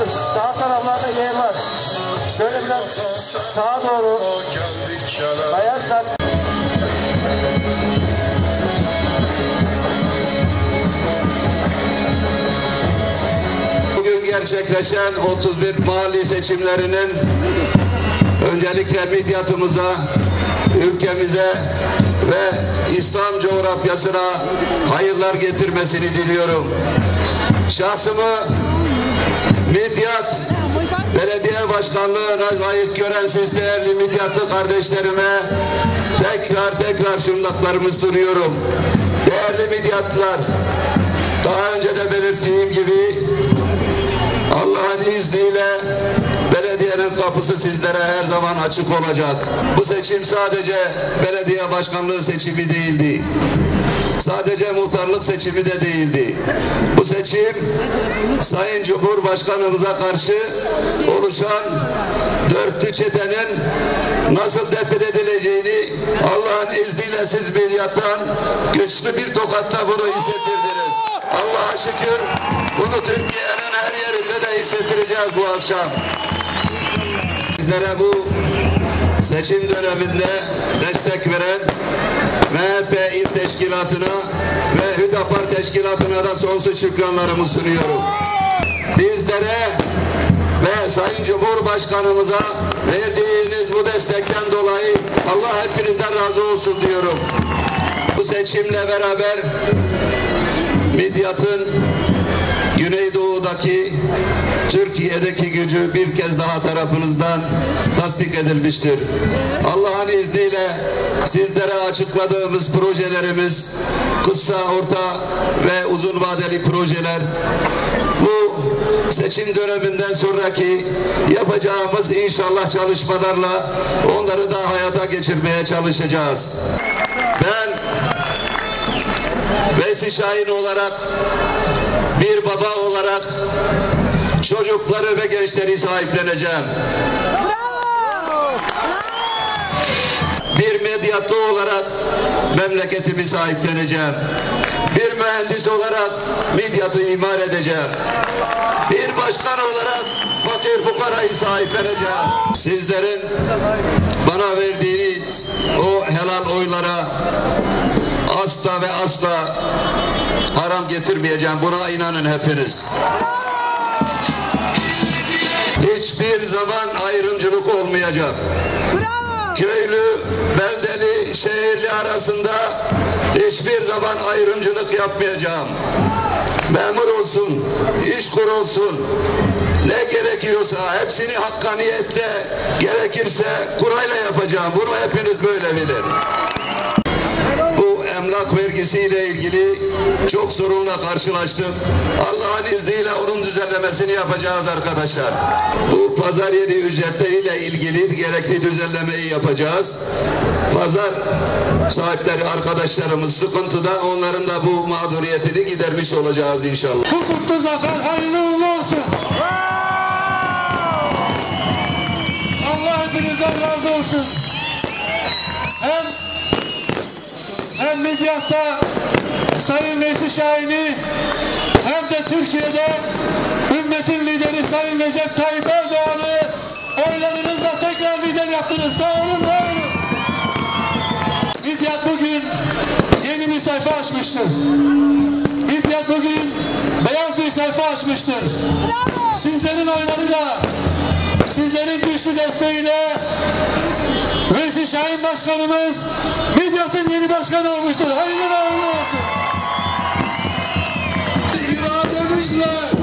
Bakın sağ taraflarda yer var. Şöyle biraz sağa doğru kele kayarsak Bugün gerçekleşen 31 mahalli seçimlerinin öncelikle midyatımıza, ülkemize ve İslam coğrafyasına hayırlar getirmesini diliyorum. Şahsımı Midyat Belediye Başkanlığı'na layık gören siz değerli Midyatlı kardeşlerime tekrar tekrar şırnaklarımı sunuyorum. Değerli Midyatlılar, daha önce de belirttiğim gibi Allah'ın izniyle belediyenin kapısı sizlere her zaman açık olacak. Bu seçim sadece belediye başkanlığı seçimi değildi. Sadece muhtarlık seçimi de değildi. Bu seçim Sayın Cumhurbaşkanımıza karşı oluşan dörtlü çetenin nasıl defir edileceğini Allah'ın izniyle siz milyattan güçlü bir tokatla bunu hissettirdiniz. Allah'a şükür bunu Türkiye'nin her yerinde de hissettireceğiz bu akşam. Bizlere bu seçim döneminde destek veren MHP İl Teşkilatı'na ve Hüdapar Teşkilatı'na da sonsuz şükranlarımı sunuyorum. Bizlere ve Sayın Cumhurbaşkanımıza verdiğiniz bu destekten dolayı Allah hepinizden razı olsun diyorum. Bu seçimle beraber Midyat'ın Güneydoğu'daki Türkiye'deki gücü bir kez daha tarafınızdan tasdik edilmiştir. Allah'ın izniyle sizlere açıkladığımız projelerimiz kısa, orta ve uzun vadeli projeler bu seçim döneminden sonraki yapacağımız inşallah çalışmalarla onları da hayata geçirmeye çalışacağız. Ben Veysi Şahin olarak olarak çocukları ve gençleri sahipleneceğim. Bir medyatlı olarak memleketimi sahipleneceğim. Bir mühendis olarak medyatı imar edeceğim. Bir başkan olarak fakir fukarayı sahipleneceğim. Sizlerin bana verdiğiniz o helal oylara asla ve asla haram getirmeyeceğim. Buna inanın hepiniz. Hiçbir zaman ayrımcılık olmayacak. Köylü, beldeli, şehirli arasında hiçbir zaman ayrımcılık yapmayacağım. Memur olsun, işkur olsun, ne gerekiyorsa hepsini hakkaniyetle gerekirse kurayla yapacağım. Bunu hepiniz böyle bilin vergisiyle ilgili çok sorunla karşılaştık. Allah'ın izniyle onun düzenlemesini yapacağız arkadaşlar. Bu pazar yeri ücretleriyle ilgili gerekli düzenlemeyi yapacağız. Pazar sahipleri arkadaşlarımız sıkıntıda onların da bu mağduriyetini gidermiş olacağız inşallah. kutlu zafer hayırlı olsun. Allah hepinizden razı olsun. Hem hem Midyat'ta Sayın Veysi Şahin'i hem de Türkiye'de ümmetin lideri Sayın Recep Tayyip Erdoğan'ı oylarınızla tekrar lider yaptınız. Sağ olun, var olun. Midyat bugün yeni bir sayfa açmıştır. Midyat bugün beyaz bir sayfa açmıştır. Sizlerin oylarıyla, sizlerin güçlü desteğiyle Veysi Şahin Başkanımız Midyat'ın yeni başkanı olmuştur. Hayırlı ve uğurlu olsun. İrademizle